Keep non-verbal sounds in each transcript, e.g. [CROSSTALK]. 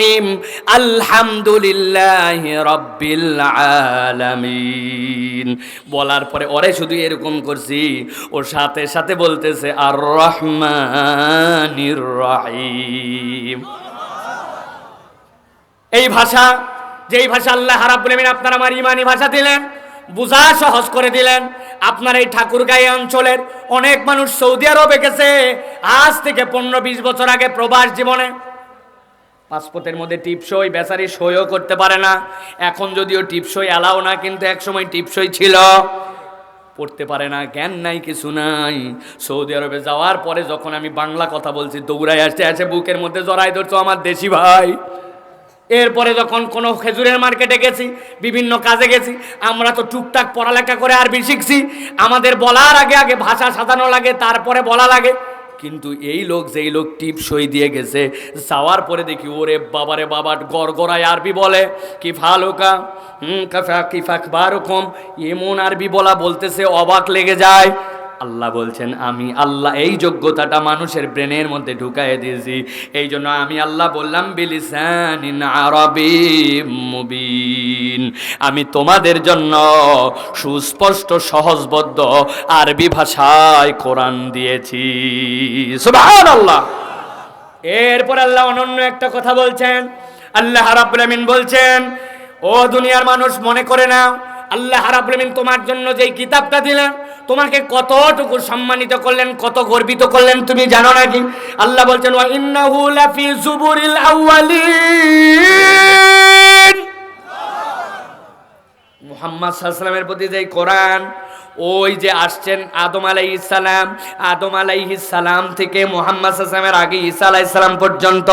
রহিম। আলহামদুলিল্লাহ রব্বিল আলামিন। বলার পরে ওরে শুধু এরকম করছি। ওর সাথে সাথে বলতেছে আর রহমানির রহিম। এই ভাষা, যেই ভাষা আল্লাহ আলামিন আপনার আমার ইমানি ভাষা দিলেন, বুঝা সহজ করে দিলেন। আপনার এই ঠাকুরগাঁই অঞ্চলের অনেক মানুষ সৌদি আরবে গেছে। আজ থেকে পনেরো বিশ বছর আগে প্রবাস জীবনে পাসপোর্টের মধ্যে টিপসই বেচারি সইও করতে পারে না। এখন যদিও টিপসই অ্যালাও না, কিন্তু একসময় টিপসই ছিল। পড়তে পারে না, জ্ঞান নাই, কিছু নাই। সৌদি আরবে যাওয়ার পরে যখন আমি বাংলা কথা বলছি দৌড়াই আসতে আসে বুকের মধ্যে জড়াই ধরছো আমার দেশি ভাই। এরপরে যখন কোনো খেজুরের মার্কেটে গেছি, বিভিন্ন কাজে গেছি, আমরা তো টুকটাক পড়ালেখা করে আরবি শিখছি। আমাদের বলার আগে আগে ভাষা সাজানো লাগে, তারপরে বলা লাগে। কিন্তু এই লোক যেই লোক টিপ সই দিয়ে গেছে, যাওয়ার পরে দেখি, ওরে বাবারে বাবা, গড়গড়ায় আরবি বলে কি ফালুকা হুম, কাফা কি ফাকবারকম এমন আরবি বলা বলতেছে, অবাক লেগে যায়। আল্লাহ বলছেন, আমি আল্লাহ, এই যোগ্যতাটা মানুষের ব্রেনের মধ্যে ঢুকাই দিয়েছি। এই জন্য আমি আল্লাহ বললাম, বিলিসানিন আরবি মুবিন। আমি তোমাদের জন্য সুস্পষ্ট, সহজবদ্ধ আরবি ভাষায় কোরআন দিয়েছি। এরপর আল্লাহ অনন্য একটা কথা বলছেন। আল্লাহ রাব্বুল বলছেন, ও দুনিয়ার মানুষ, মনে করে নাও, আল্লাহ রাব্বুল আমিন তোমার জন্য যেই কিতাবটা দিলেন, তোমাকে কতটুকু সম্মানিত করলেন, কত গর্বিত করলেন তুমি জানো নাকি? আল্লাহ বলছেন, ওয়া ইন্নাহু লাফি জুবুরিল আউয়ালিন। মুহাম্মদ সাল্লামের প্রতি যে কোরআন, ওই যে আসছেন আদম আলাই সালাম, আদম আলাইহি সালাম থেকে মুহাম্মদ সাল্লামের আগে ঈসা আলাই সালাম পর্যন্ত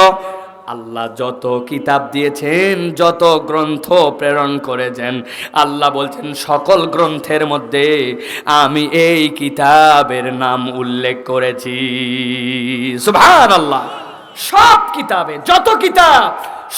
আল্লাহ যত কিতাব দিয়েছেন, যত গ্রন্থ প্রেরণ করেছেন, আল্লাহ বলছেন, সকল গ্রন্থের মধ্যে আমি এই কিতাবের নাম উল্লেখ করেছি। সুভান আল্লাহ সব কিতাবে, যত কিতাব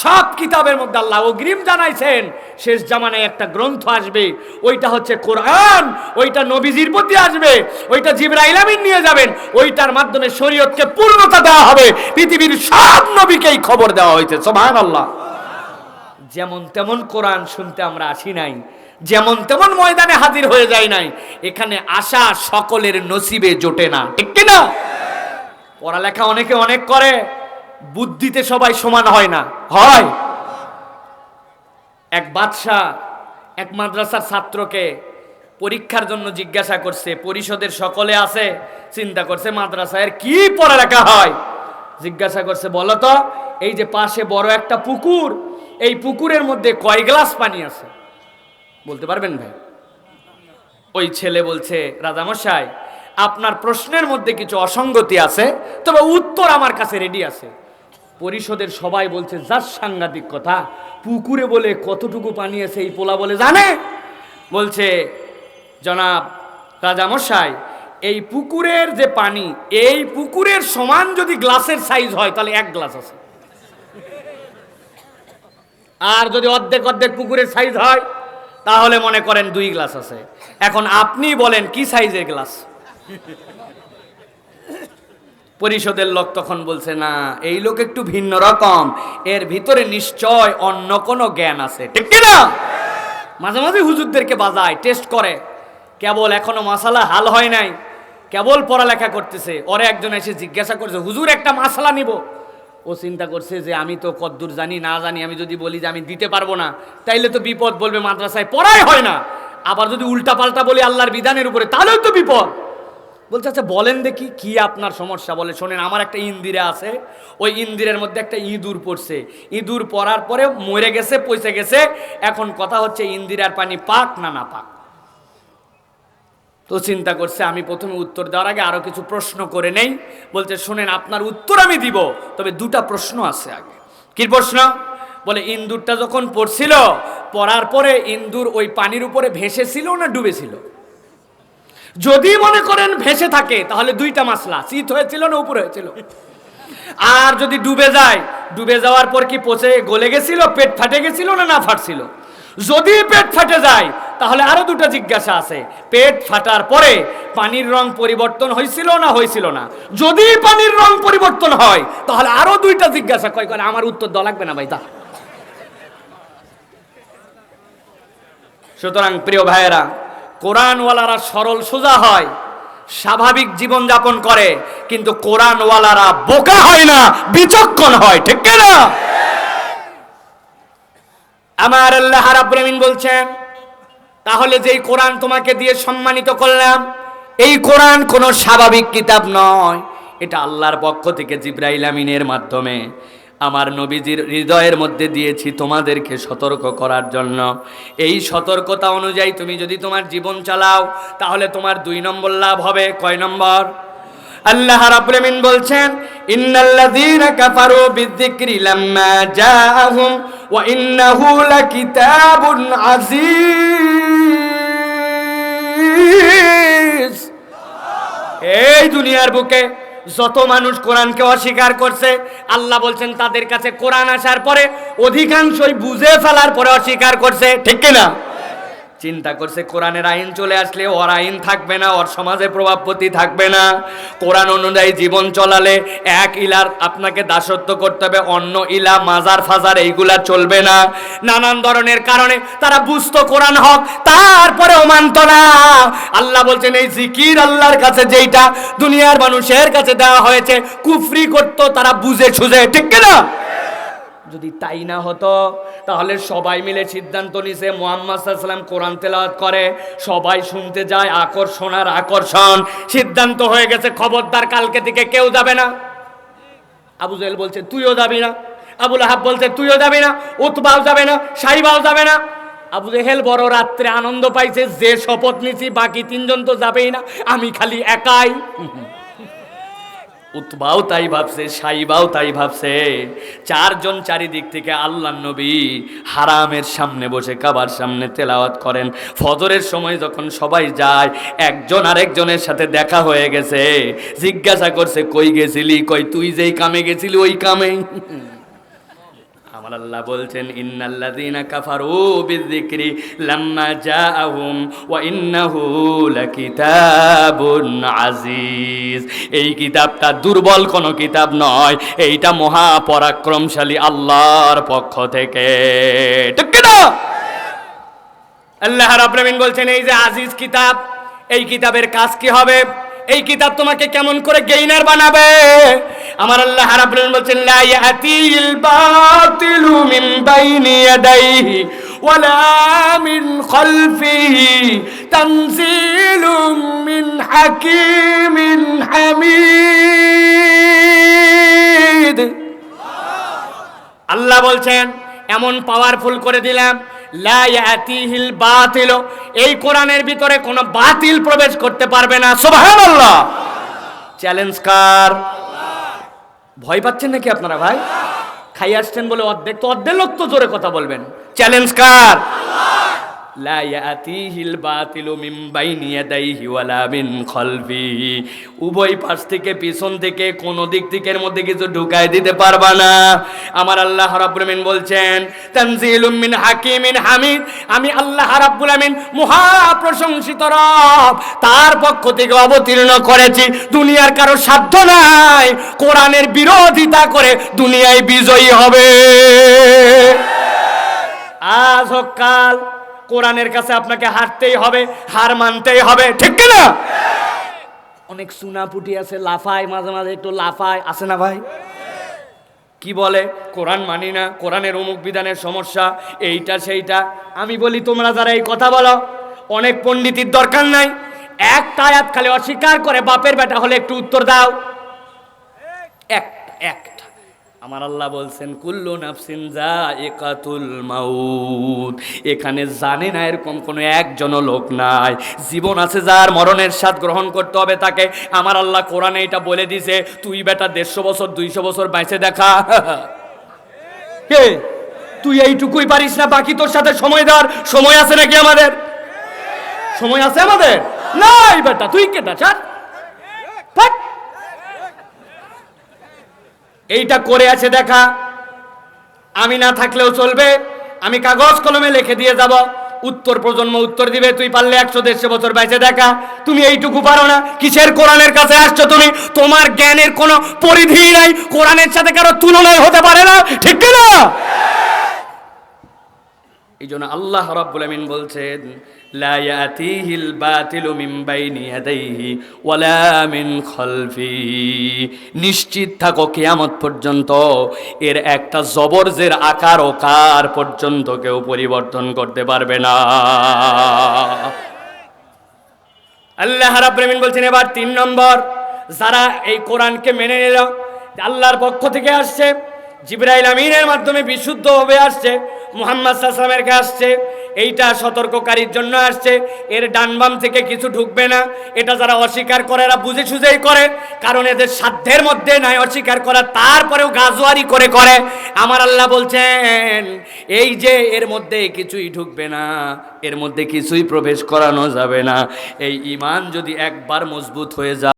সব কিতাবের মধ্যে আল্লাহ অগ্রিম জানাইছেন, শেষ জামানায় একটা গ্রন্থ আসবে, ওইটা হচ্ছে কোরআন, ওইটা নবীজির প্রতি আসবে, ওইটা জিবরাইল আমিন নিয়ে যাবেন, ওইটার মাধ্যমে শরীয়তকে পূর্ণতা দেওয়া হবে, পৃথিবীর সব নবীকেই খবর দেওয়া হয়েছে সোমান আল্লাহ যেমন তেমন কোরআন শুনতে আমরা আসি নাই, যেমন তেমন ময়দানে হাজির হয়ে যায় নাই, এখানে আসা সকলের নসিবে জোটে না, ঠিক কি না পড়ালেখা অনেকে অনেক করে বুদ্ধিতে সবাই সমান হয় না। হয়। এক বাদশাহ, এক মাদ্রাসার ছাত্রকে পরীক্ষার জন্য জিজ্ঞাসা করছে, পরিষদের সকলে আছে, চিন্তা করছে মাদ্রাসায় কি পড়ালেখা হয়? জিজ্ঞাসা করছে, বলো তো, এই যে পাশে বড় একটা পুকুর, এই পুকুরের মধ্যে কয় গ্লাস পানি আছে? বলতে পারবেন ভাই? ওই ছেলে বলছে, রাজামশাই, আপনার প্রশ্নের মধ্যে কিছু অসঙ্গতি আছে, তবে উত্তর আমার কাছে রেডি আছে। পরিষদের সবাই বলছে, যার সাংঘাতিক কথা, পুকুরে বলে কতটুকু পানি আছে এই পোলা বলে জানে? বলছে, জনাব রাজামশাই এই পুকুরের যে পানি, এই পুকুরের সমান যদি গ্লাসের সাইজ হয়, তাহলে এক গ্লাস আছে। আর যদি অর্ধেক অর্ধেক পুকুরের সাইজ হয়, তাহলে মনে করেন দুই গ্লাস আছে। এখন আপনি বলেন, কি সাইজের গ্লাস? পরিষদের লোক তখন বলছে, না, এই লোক একটু ভিন্ন রকম। এর ভিতরে নিশ্চয় অন্য কোনো জ্ঞান আছে। ঠিক না মাঝে মাঝে হুজুরদেরকে বাজায়, টেস্ট করে। কেবল এখনও মশালা হাল হয় নাই, কেবল পড়ালেখা করতেছে। ওরে একজন এসে জিজ্ঞাসা করছে, হুজুর, একটা মশলা নিব? ও চিন্তা করছে যে, আমি তো কদ্দূর জানি, না জানি, আমি যদি বলি যে, আমি দিতে পারব না, তাইলে তো বিপদ বলবে মাদ্রাসায়, পড়াই হয় না। আবার যদি উল্টা পাল্টা বলি আল্লাহর বিধানের উপরে, তাহলেও তো বিপদ। বলছে আচ্ছা বলেন দেখি কি আপনার সমস্যা? বলে, শোনেন, আমার একটা ইন্দিরা আছে, ওই ইন্দিরের মধ্যে একটা ইঁদুর পড়ছে। ইঁদুর পড়ার পরে মরে গেছে পয়সে গেছে। এখন কথা হচ্ছে ইন্দিরার পানি পাক না না পাক? তো চিন্তা করছে, আমি প্রথমে উত্তর দেওয়ার আগে আরও কিছু প্রশ্ন করে নেই। বলছে, শোনেন, আপনার উত্তর আমি দিব, তবে দুটা প্রশ্ন আছে আগে। কি প্রশ্ন? বলে ইন্দুরটা যখন পড়ছিল, পড়ার পরে ইন্দুর ওই পানির উপরে ভেসেছিল না ডুবেছিল? যদি মনে করেন ভেসে থাকে, তাহলে দুইটা মাসলা, শীত হয়েছিল না উপরে হয়েছিল? আর যদি ডুবে যায়, ডুবে যাওয়ার পর কি পচে গলে গেছিল, পেট ফাটে গেছিল না না ফাটছিল? যদি পেট ফাটে যায়, তাহলে আরও দুটো জিজ্ঞাসা আছে। পেট ফাটার পরে পানির রং পরিবর্তন হয়েছিল না হয়েছিল না? যদি পানির রং পরিবর্তন হয়, তাহলে আরও দুইটা জিজ্ঞাসা। কয় করে আমার উত্তর দেওয়া লাগবে না ভাই তা সুতরাং প্রিয় ভাইয়েরা কোরআনওয়ালারা সরল সোজা হয়, স্বাভাবিক জীবন যাপন করে, কিন্তু কোরআনওয়ালারা বোকা হয় না, বিচক্ষণ হয়, ঠিক না আমার আল্লাহ রাব্বুল আমিন বলছেন, তাহলে যেই কোরআন তোমাকে দিয়ে সম্মানিত করলাম, এই কোরআন কোনো স্বাভাবিক কিতাব নয়, এটা আল্লাহর পক্ষ থেকে জিব্রাইল আমিনের মাধ্যমে। আমার নবীজির হৃদয়ের মধ্যে দিয়েছি তোমাদেরকে সতর্ক করার জন্য। এই সতর্কতা অনুযায়ী তুমি যদি তোমার জীবন চালাও, তাহলে তোমার দুই নম্বর লাভ হবে। কয় নম্বর? আল্লাহ রাব্বুল বলছেন, ইন্নাল্লাযীনা কাফারু বিযিকরি লাম্মা জাআহুম ওয়া ইন্নাহু লাকিতাবুন আজিজ এই দুনিয়ার বুকে যত মানুষ কোরআনকে অস্বীকার করছে, আল্লাহ বলছেন তাদের কাছে কোরআন আসার পরে অধিকাংশই বুঝে ফেলার পরে অস্বীকার করছে, ঠিক কিনা? চিন্তা করছে, কোরআনের আইন চলে আসলে ওর আইন থাকবে না, ওর সমাজে প্রভাবপতি থাকবে না। কোরআন অনুযায়ী জীবন চলালে এক ইলার আপনাকে দাসত্ব করতে হবে, অন্য ইলা, মাজার, ফাজার, এইগুলা চলবে না। নানান ধরনের কারণে তারা বুঝতো কোরআন হক, তারপরেও মানত না। আল্লাহ বলছেন, এই জিকির আল্লাহর কাছে যেইটা দুনিয়ার মানুষের কাছে দেওয়া হয়েছে, কুফরি করতো তারা বুঝে সুঝে ঠিক কিনা? যদি তাই না হতো, তাহলে সবাই মিলে সিদ্ধান্ত নিছে মোহাম্মদ সাল্লাম কোরআন তেলাওয়াত করে। সবাই শুনতে যায়, আকর্ষণ আর আকর্ষণ। সিদ্ধান্ত হয়ে গেছে, খবরদার কালকে থেকে কেউ যাবে না। আবু জেল বলছে, তুইও যাবি না। আবুল আহাব বলছে, তুইও যাবি না। উতবাও যাবে না, সাইবাও যাবে না। আবু জেহেল বড় রাত্রে আনন্দ পাইছে, যে শপথ নিছি, বাকি তিনজন তো যাবেই না, আমি খালি একাই। উতবাও তাই ভাবছে, সাইবাও তাই ভাবছে। চারজন চারিদিক থেকে আল্লাহ নবী হারামের সামনে বসে কাবার সামনে তেলাওয়াত করেন। ফজরের সময় যখন সবাই যায়, একজন আরেকজনের সাথে দেখা হয়ে গেছে। জিজ্ঞাসা করছে, কই গেছিলি? কই তুই যেই কামে গেছিলি, ওই কামেই আল্লাহ বলছেন কাফারু বিযিকরি লাম্মা জাআহুম ওয়া ইন্নাহু লাকিতাবুন আজিজ এই কিতাবটা দুর্বল কোনো কিতাব নয়, এইটা মহা পরাক্রমশালী আল্লাহর পক্ষ থেকে। ঠিক না আল্লাহ রাব্বুল আমিন বলছেন, এই যে আজিজ কিতাব, এই কিতাবের কাজ কি হবে? এই কিতাব তোমাকে কেমন করে গেইনার বানাবে? আমার আল্লাহ রাব্বুল বলছেন, লা ইয়াতিল বাতিলু মিন বাইনি ইয়াদাইহি ওয়ালা মিন খালফিহি তানজিলুম মিন হাকিমিন হামিদ। আল্লাহ বলছেন, এমন পাওয়ারফুল করে দিলাম লা ইয়াতিহিল বাতিল। এই কোরআনের ভিতরে কোনো বাতিল প্রবেশ করতে পারবে না। সুবহানাল্লাহ। চ্যালেঞ্জ কার? ভয় পাচ্ছেন নাকি আপনারা ভাই? খাই আসছেন বলে অর্ধেক। তো অর্ধেক লোক তো জোরে কথা বলবেন। চ্যালেঞ্জ কার? ইয়াতিহিল বাতিলু মিন বাইনি ইয়াদাইহি ওয়ালা মিন খালফিহি উভয় পাশ থেকে পিছন থেকে কোন দিক দিকের মধ্যে কিছু ঢুকায় দিতে পারবা না। আমার আল্লাহ রাব্বুল বলছেন, তানজিলুম মিন হাকিমিন হামিদ। আমি আল্লাহ রাব্বুল আমিন মহা প্রশংসিত রব। তার পক্ষ থেকে অবতীর্ণ করেছি দুনিয়ার কারও সাধ্য নাই। কোরআনের বিরোধিতা করে দুনিয়ায় বিজয়ী হবে। আজ হোক কাল কোরআনের কাছে আপনাকে হারতেই হবে, হার মানতেই হবে, ঠিক না অনেক সুনাপুটি আছে, লাফায়, মাঝে মাঝে একটু লাফায়, আছে না ভাই? কি বলে? কোরআন মানি না, কোরআনের অমুক বিধানের সমস্যা, এইটা, সেইটা। আমি বলি, তোমরা যারা এই কথা বলো, অনেক পণ্ডিতির দরকার নাই। একটা আয়াত খালি অস্বীকার করে, বাপের বেটা হলে একটু উত্তর দাও। এক, একটা। আমার আল্লাহ বলছেন, কুল্লু নাফসিন যা একাতুল মাউত। এখানে জানে না এরকম কোনো একজনও লোক নাই। জীবন আছে যার মরণের স্বাদ গ্রহণ করতে হবে তাকে। আমার আল্লাহ কোরআনে এটা বলে দিছে তুই বেটা দেড়শো বছর, দুইশো বছর বাইসে দেখা। [LAUGHS] কে? তুই এইটুকুই পারিস না, বাকি তোর সাথে সময় দেওয়ার সময় আছে নাকি আমাদের? সময় আছে আমাদের? নাই বেটা, তুই কেটা, ছাড়। এইটা করে আছে দেখা। আমি না থাকলেও চলবে। আমি কাগজ কলমে লিখে দিয়ে যাব। উত্তর প্রজন্ম উত্তর দিবে। তুই পারলে একশো দেড়শো বছর বেঁচে দেখা। তুমি এইটুকু পারো না। কিসের কোরআনের কাছে আসছো তুমি? তোমার জ্ঞানের কোনো পরিধি নাই। কোরআনের সাথে কারও তুলনায় হতে পারে না। ঠিক না এই জন্য আল্লাহ রাব্বুল আমিন বলছেন, লা ইয়াতিহিল বাতিলু মিন বাইনি ওয়ালা মিন খালফি। নিশ্চিত থাকো কিয়ামত পর্যন্ত এর একটা জবরজের আকার ও কার পর্যন্ত কেউ পরিবর্তন করতে পারবে না। আল্লাহ রাব্বুল আমিন বলছেন, এবার তিন নম্বর, যারা এই কোরআনকে মেনে নিল, আল্লাহর পক্ষ থেকে আসছে জিব্রাইল আমিনের মাধ্যমে বিশুদ্ধ হবে আসছে, মুহাম্মদ সাল্লামের কাছে আসছে, এইটা সতর্ককারীর জন্য আসছে, এর ডানবাম থেকে কিছু ঢুকবে না, এটা যারা অস্বীকার করে এরা বুঝে সুঝেই করে, কারণ এদের সাধ্যের মধ্যে নাই অস্বীকার করা, তারপরেও গাজোয়ারি করে করে, আমার আল্লাহ বলছেন, এই যে এর মধ্যে কিছুই ঢুকবে না, এর মধ্যে কিছুই প্রবেশ করানো যাবে না, এই ইমান যদি একবার মজবুত হয়ে যায়